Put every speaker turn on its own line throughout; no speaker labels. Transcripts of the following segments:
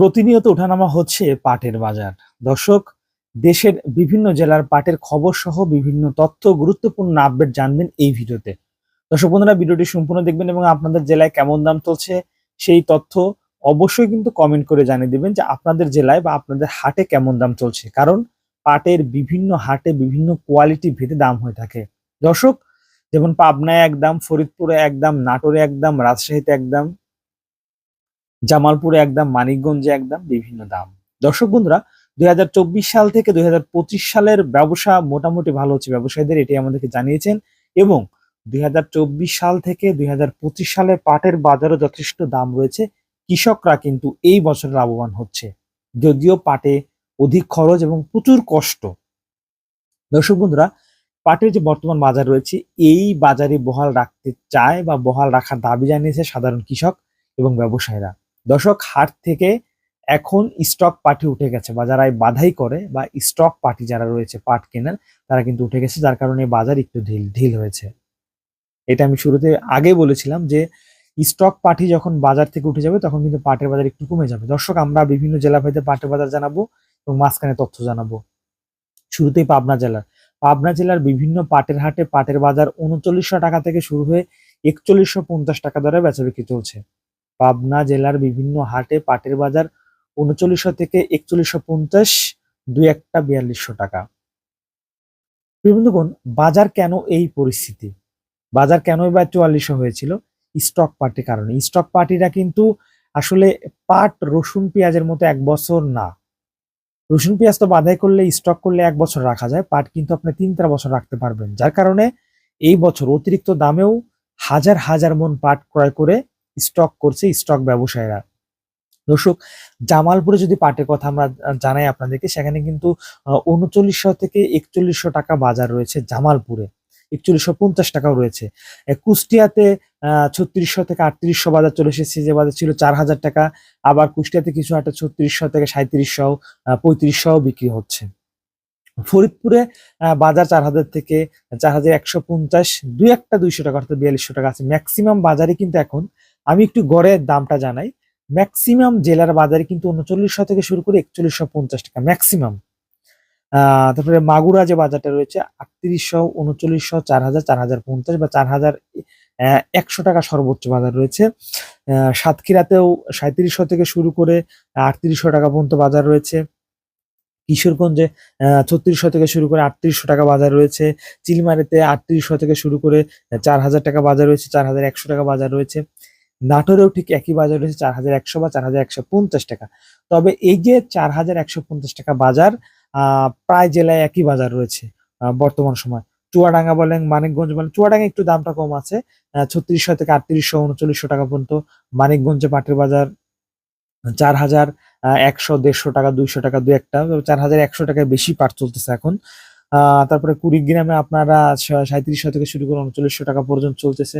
প্রতিনিয়ত ওঠানামা হচ্ছে পাটের বাজার। দর্শক, দেশের বিভিন্ন জেলার পাটের খবর সহ বিভিন্ন তথ্য, গুরুত্বপূর্ণ আপডেট জানবেন এই ভিডিওতে। দর্শক বন্ধুরা, ভিডিওটি সম্পূর্ণ দেখবেন এবং আপনাদের জেলায় কেমন দাম চলছে সেই তথ্য অবশ্যই কিন্তু কমেন্ট করে জানিয়ে দিবেন যে আপনাদের জেলায় বা আপনাদের হাটে কেমন দাম চলছে। কারণ পাটের বিভিন্ন হাটে বিভিন্ন কোয়ালিটি ভেদে দাম হয়ে থাকে। দর্শক, যেমন পাবনায় এক দাম ফরিদপুরে এক দাম নাটোরে এক দাম রাজশাহীতে এক দাম জামালপুরে একদম, মানিকগঞ্জে একদম বিভিন্ন দাম। দর্শক বন্ধুরা, দুই হাজার চব্বিশ সাল থেকে দুই হাজার পঁচিশ সালের ব্যবসা মোটামুটি ভালো হচ্ছে। ব্যবসায়ীদের এটি আমাদেরকে জানিয়েছেন এবং দুই হাজার চব্বিশ সাল থেকে দুই সালের পাটের বাজারও যথেষ্ট দাম রয়েছে। কৃষকরা কিন্তু এই বছর লাভবান হচ্ছে। যদিও পাটে অধিক খরচ এবং প্রচুর কষ্ট। দর্শক বন্ধুরা, পাটের যে বর্তমান বাজার রয়েছে, এই বাজারে বহাল রাখতে চায় বা বহাল রাখার দাবি জানিয়েছে সাধারণ কৃষক এবং ব্যবসায়ীরা। দর্শক, হাট থেকে এখন স্টক পার্টি উঠে গেছে। বা যারা বাধাই করে বা স্টক পার্টি যারা রয়েছে, পাট কেনার, তারা কিন্তু উঠে গেছে। যার কারণে বাজার একটু ঢিল ঢিল হয়েছে। এটা আমি শুরুতে আগে বলেছিলাম যে স্টক পার্টি যখন বাজার থেকে উঠে যাবে, তখন কিন্তু পাটের বাজার একটু কমে যাবে। দর্শক, আমরা বিভিন্ন জেলা ভেদে পাটের বাজার জানাব এবং মাঝখানে তথ্য জানাব। শুরুতেই পাবনা জেলার। পাবনা জেলার বিভিন্ন পাটের হাটে পাটের বাজার উনচল্লিশশো টাকা থেকে শুরু হয়ে একচল্লিশশো পঞ্চাশ টাকা দরে বেচা বিক্রি চলছে। পাবনা জেলার বিভিন্ন হাটে পাটের বাজার উনচল্লিশশো থেকে একচল্লিশশো পঞ্চাশ, দুই একটা বিয়াল্লিশশো টাকা। বন্ধুগণ, বাজার কেন এই পরিস্থিতি? বাজার কেন বা চুয়াল্লিশশো হয়েছিল? স্টক পার্টির কারণে। স্টক পার্টিরা কিন্তু আসলে পাট, রসুন, পেঁয়াজের মতো এক বছর না। রসুন, পেঁয়াজ তো বাধাই করলে, স্টক করলে এক বছর রাখা যায়। পাট কিন্তু আপনি তিন চার বছর রাখতে পারবেন। যার কারণে এই বছর অতিরিক্ত দামেও হাজার হাজার মন পাট ক্রয় করে স্টক করছে স্টক ব্যবসায়ীরা। দর্শক, জামালপুরে যদি পাটের কথা আমরা জানাই আপনাদেরকে, সেখানে কিন্তু উনচল্লিশশো থেকে একচল্লিশশো টাকা বাজার রয়েছে জামালপুরে। একচল্লিশশো পঞ্চাশ টাকাও রয়েছে। কুষ্টিয়াতে ছত্রিশশো থেকে আটত্রিশশো বাজার চলে এসেছে, যে বাজার ছিল চার হাজার টাকা। আবার কুষ্টিয়াতে কিছু একটা ছত্রিশশো থেকে সাঁত্রিশশো পঁয়ত্রিশশো বিক্রি হচ্ছে। ফরিদপুরে বাজার চার হাজার থেকে চার হাজার একশো পঞ্চাশ। দুই একটা দুইশো টাকা অর্থাৎ বিয়াল্লিশশো টাকা আছে। ম্যাক্সিমাম বাজারে কিন্তু এখন আমি একটু গড়ের দামটা জানাই। ম্যাক্সিমাম জেলার বাজারে কিন্তু উনচল্লিশশো থেকে শুরু করে একচল্লিশশো পঞ্চাশ টাকা ম্যাক্সিমাম। তারপরে মাগুরা যে বাজারটা রয়েছে, আটত্রিশশো, উনচল্লিশশো চার হাজার চার হাজার পঞ্চাশ বা চার হাজার একশো টাকা সর্বোচ্চ বাজার রয়েছে। সাতক্ষীরাতেও সাঁত্রিশশো থেকে শুরু করে আটত্রিশশো টাকা পর্যন্ত বাজার রয়েছে। কিশোরগঞ্জে ছত্রিশশো থেকে শুরু করে আটত্রিশশো টাকা বাজার রয়েছে। চিলমারিতে আটত্রিশশো থেকে শুরু করে চার হাজার টাকা বাজার রয়েছে চার হাজার একশো টাকা বাজার রয়েছে। নাটোরেও ঠিক একই বাজার রয়েছে চার হাজার একশো বা চার হাজার একশো পঞ্চাশ টাকা। তবে এই যে চার হাজার একশো পঞ্চাশ টাকা বাজার প্রায় জেলায় একই বাজার রয়েছে বর্তমান সময়। চুয়াডাঙ্গা বলেন, মানিকগঞ্জ বলেন, চুয়াডাঙ্গা একটু দামটা কম আছে ছত্রিশশো থেকে আটত্রিশশো, উনচল্লিশশো টাকা পর্যন্ত। মানিকগঞ্জে পাটের বাজার চার হাজার একশো, দেড়শো টাকা, দুইশো টাকা, দু একটা চার হাজার একশো টাকায় বেশি পাট চলতেছে এখন। তারপরে কুড়িগ্রামে আপনারা সাঁত্রিশশো থেকে শুরু করে উনচল্লিশশো টাকা পর্যন্ত চলতেছে।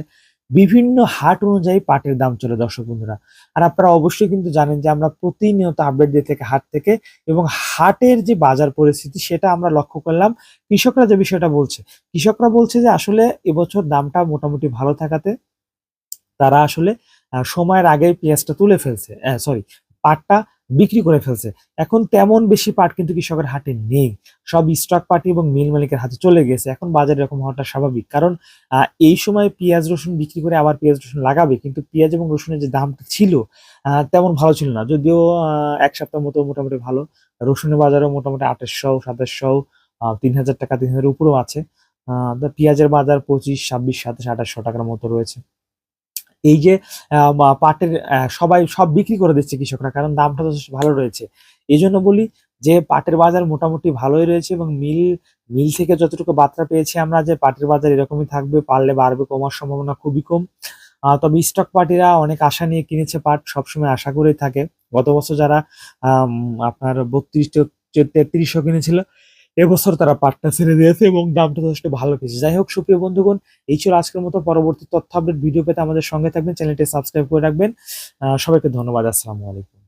বিভিন্ন হাট অনুযায়ী পাটের দাম চলে দর্শক বন্ধুরা। আর আপনারা অবশ্যই কিন্তু জানেন যে আমরা প্রতিনিয়ত আপডেট দিয়ে থেকে হাট থেকে এবং হাটের যে বাজার পরিস্থিতি সেটা আমরা লক্ষ্য করলাম। কৃষকরা যে বিষয়টা বলছে, কৃষকরা বলছে যে আসলে এবছর দামটা মোটামুটি ভালো থাকাতে তারা আসলে সময়ের আগে পেঁয়াজটা তুলে ফেলছে সরি পাটটা বিক্রি করে ফেলছে। এখন তেমন বেশি পাট কিন্তু কৃষকের হাটে নেই। সব স্টক পার্টি এবং মিল মালিকের হাতে চলে গেছে। এখন বাজারে এরকম হওয়াটা স্বাভাবিক। কারণ এই সময় পেঁয়াজ, রসুন বিক্রি করে আবার পেঁয়াজ, রসুন লাগাবে। কিন্তু পেঁয়াজ এবং রসুনের যে দামটা ছিল তেমন ভালো ছিল না। যদিও এক সপ্তাহ মতো মোটামুটি ভালো। রসুনের বাজারও মোটামুটি আঠাশশো, সাতাশশো তিন হাজার টাকা, তিন হাজার উপরেও আছে। পেঁয়াজের বাজার পঁচিশ, ছাব্বিশ, সাতাশ, আঠাশশো টাকার মতো রয়েছে। এই যে পাটের সবাই সব বিক্রি করে দিচ্ছে কৃষকরা, কারণ দামটা যথেষ্ট ভালো রয়েছে। এই জন্য বলি যে, পাটের বাজার মোটামুটি ভালোই রয়েছে এবং মিল মিল থেকে যতটুকু বার্তা পেয়েছি আমরা যে, পাটের বাজার এরকমই থাকবে, পারলে বাড়বে, কমার সম্ভাবনা খুবই কম। তবে স্টক পার্টিরা অনেক আশা নিয়ে কিনেছে পাট, সবসময় আশা করেই থাকে। গত বছর যারা আপনার বত্রিশ তেত্রিশশো কিনেছিল এবছর তারা পাটটা ছেড়ে দিয়েছে এবং দামটা যথেষ্ট ভালো পেয়েছে যাই হোক, সুপ্রিয় বন্ধুগণ, এই ছিল আজকের মতো পরবর্তী তথ্য আপডেট ভিডিও পেতে আমাদের সঙ্গে থাকবেন। চ্যানেলটি সাবস্ক্রাইব করে রাখবেন। সবাইকে ধন্যবাদ। আসসালামু আলাইকুম।